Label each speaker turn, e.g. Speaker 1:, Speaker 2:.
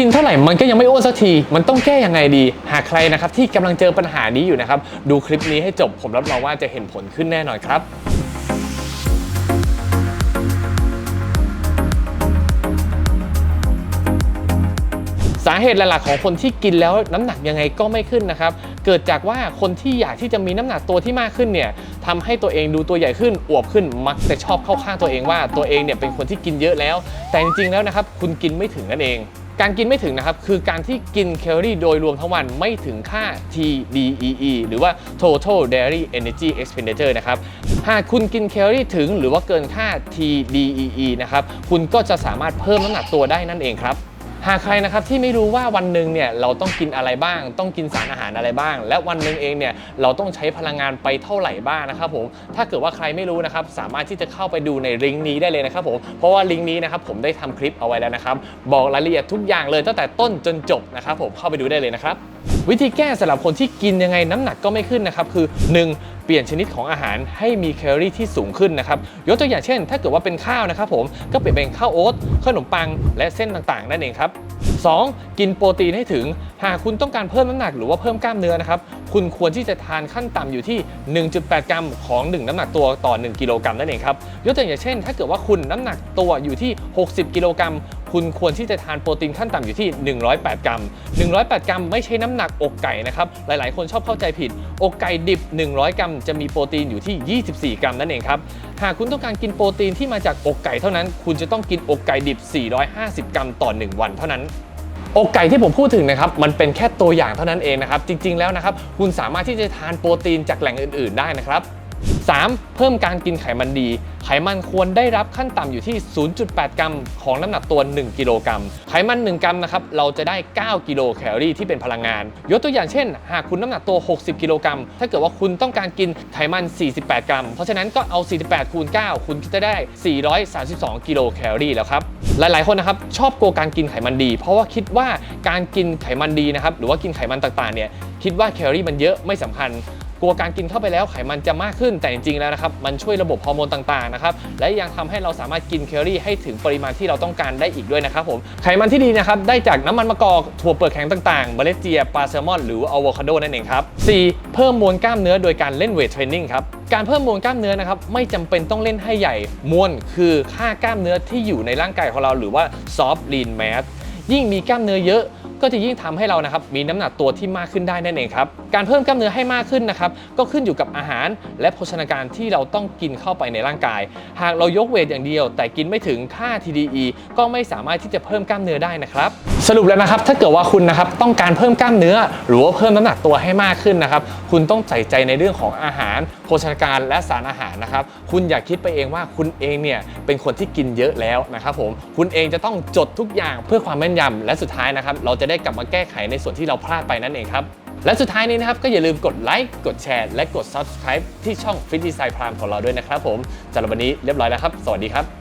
Speaker 1: กินเท่าไหร่มันก็ยังไม่อ้วนสักที มันต้องแก้ยังไงดี หากใครนะครับที่กำลังเจอปัญหานี้อยู่นะครับ ดูคลิปนี้ให้จบผมรับรองว่าจะเห็นผลขึ้นแน่นอนครับสาเหตุหลักๆของคนที่กินแล้วน้ำหนักยังไงก็ไม่ขึ้นนะครับ เกิดจากว่าคนที่อยากที่จะมีน้ำหนักตัวที่มากขึ้นเนี่ยทำให้ตัวเองดูตัวใหญ่ขึ้นอวบขึ้นมักจะชอบเข้าข้างตัวเองว่าตัวเองเนี่ยเป็นคนที่กินเยอะแล้ว แต่จริงๆแล้วนะครับคุณกินไม่ถึงนั่นเอง การกินไม่ถึงนะครับ คือการที่กินแคลอรี่โดยรวมทั้งวันไม่ถึงค่า TDEE หรือว่า Total Daily Energy Expenditure นะครับ หากคุณกินแคลอรี่ถึงหรือว่าเกินค่า TDEE นะครับ คุณก็จะสามารถเพิ่มน้ำหนักตัวได้นั่นเองครับ หากใครนะครับที่ไม่รู้ว่าวันหนึ่งเนี่ยเราต้องกินอะไรบ้าง ต้องกินสารอาหารอะไรบ้าง และวันหนึ่งเองเนี่ยเราต้องใช้พลังงานไปเท่าไหร่บ้างนะครับผมถ้าเกิดว่าใครไม่รู้นะครับสามารถที่จะเข้าไปดูในลิงก์นี้ได้เลยนะครับผมเพราะว่าลิงก์นี้นะครับผมได้ทำคลิปเอาไว้แล้วนะครับบอกรายละเอียดทุกอย่างเลยตั้งแต่ต้นจนจบนะครับผมเข้าไปดูได้เลยนะครับ วิธีแก้สำหรับคนที่กินยังไงน้ำหนักก็ไม่ขึ้นนะครับคือ 1. เปลี่ยนชนิดของอาหารให้มีแคลอรี่ที่สูงขึ้นนะครับยกตัวอย่างเช่น ถ้าเกิดว่าเป็นข้าวนะครับผมก็เปลี่ยนเป็นข้าวโอ๊ตขนมปัง และเส้นต่างๆ นั่นเองครับ 2. กินโปรตีนให้ถึง หากคุณต้องการเพิ่มน้ำหนักหรือว่าเพิ่มกล้ามเนื้อนะครับ คุณควรที่จะทานขั้นต่ำอยู่ที่ 1.8 กรัมของ 1 น้ำหนักตัวต่อ 1 กิโลกรัมนั่นเองครับ ยกตัวอย่างเช่น ถ้าเกิดว่าคุณน้ำหนักตัวอยู่ที่ 60 กิโลกรัม คุณควรที่จะทานโปรตีนขั้นต่ำอยู่ที่ 108 กรัม 108 กรัมไม่ใช่น้ำหนักอกไก่นะครับ หลายๆ คนชอบเข้าใจผิด อกไก่ดิบ 100 กรัม จะมีโปรตีนอยู่ที่ 24 กรัมนั่นเองครับ หากคุณต้องการกินโปรตีนที่มาจากอกไก่เท่านั้น คุณจะต้องกินอกไก่ดิบ 450 กรัมต่อ 1 วันเท่านั้นอกไก่ที่ผมพูดถึงนะครับมันเป็นแค่ตัวอย่างเท่านั้นเองนะครับ จริงๆแล้วนะครับ คุณสามารถที่จะทานโปรตีนจากแหล่งอื่น ๆ ได้นะครับ 3. เพิ่มการกินไขมันดี ไขมันควรได้รับขั้นต่ำอยู่ที่ 0.8 กรัม ของน้ำหนักตัว 1 กิโลกรัม ไขมัน 1 กรัมนะครับ เราจะได้ 9 กิโลแคลอรี่ที่เป็นพลังงาน ยกตัวอย่างเช่น หากคุณน้ำหนักตัว 60 กิโลกรัม ถ้าเกิดว่าคุณต้องการกินไขมัน 48 กรัม เพราะฉะนั้นก็เอา 48 คูณ 9 คุณจะได้ 432 กิโลแคลอรี่แล้วครับ หลาย ๆ คนนะครับชอบโกการกินไขมันดี เพราะว่าคิดว่าการกินไขมันดีนะครับ หรือว่ากินไขมันต่าง ๆ เนี่ย คิดว่าแคลอรี่มันเยอะไม่สำคัญ กลัวการกินเข้าไปแล้วไขมันจะมากขึ้น แต่จริงๆแล้วนะครับมันช่วยระบบฮอร์โมนต่างๆนะครับและยังทำให้เราสามารถกินแคลอรี่ให้ถึงปริมาณที่เราต้องการได้อีกด้วยนะครับผมไขมันที่ดีนะครับได้จากน้ำมันมะกอกถั่วเปลือกแข็งต่างๆเมล็ดเจียปลาแซลมอนหรืออะโวคาโดนั่นเองครับ 4. เพิ่มมวลกล้ามเนื้อโดยการเล่นเวทเทรนนิ่งครับการเพิ่มมวลกล้ามเนื้อนะครับไม่จำเป็นต้องเล่นให้ใหญ่มวลคือค่ากล้ามเนื้อที่อยู่ในร่างกายของเรา หรือว่า soft lean mass ยิ่งมีกล้ามเนื้อเยอะ ก็จะยิ่งทำให้เรานะครับมีน้ำหนักตัวที่มากขึ้นได้นั่นเองครับการเพิ่มกล้ามเนื้อให้มากขึ้นนะครับก็ขึ้นอยู่กับอาหาร และโภชนาการที่เราต้องกินเข้าไปในร่างกาย หากเรายกเวทอย่างเดียว แต่กินไม่ถึงค่า TDE ก็ไม่สามารถที่จะเพิ่มกล้ามเนื้อได้นะครับ สรุปแล้วนะครับถ้าเกิดว่าคุณนะครับต้องการเพิ่มกล้ามเนื้อ หรือว่าเพิ่มน้ำหนักตัวให้มากขึ้นนะครับคุณต้องใส่ใจในเรื่องของอาหาร โภชนาการและสารอาหารนะครับคุณอย่าคิดไปเองว่าคุณเองเนี่ยเป็นคนที่กินเยอะแล้วนะครับผมคุณเองจะต้องจดทุกอย่างเพื่อความแม่นยำและสุดท้ายนะครับเราจะได้กลับมาแก้ไขในส่วนที่เราพลาดไปนั่นเองครับและสุดท้ายนี้นะครับ ก็อย่าลืมกดไลค์กดแชร์ และกด subscribe ที่ช่อง Fit Design Prime ของเราด้วยนะครับผมสำหรับวันนี้เรียบร้อยแล้วครับ สวัสดีครับ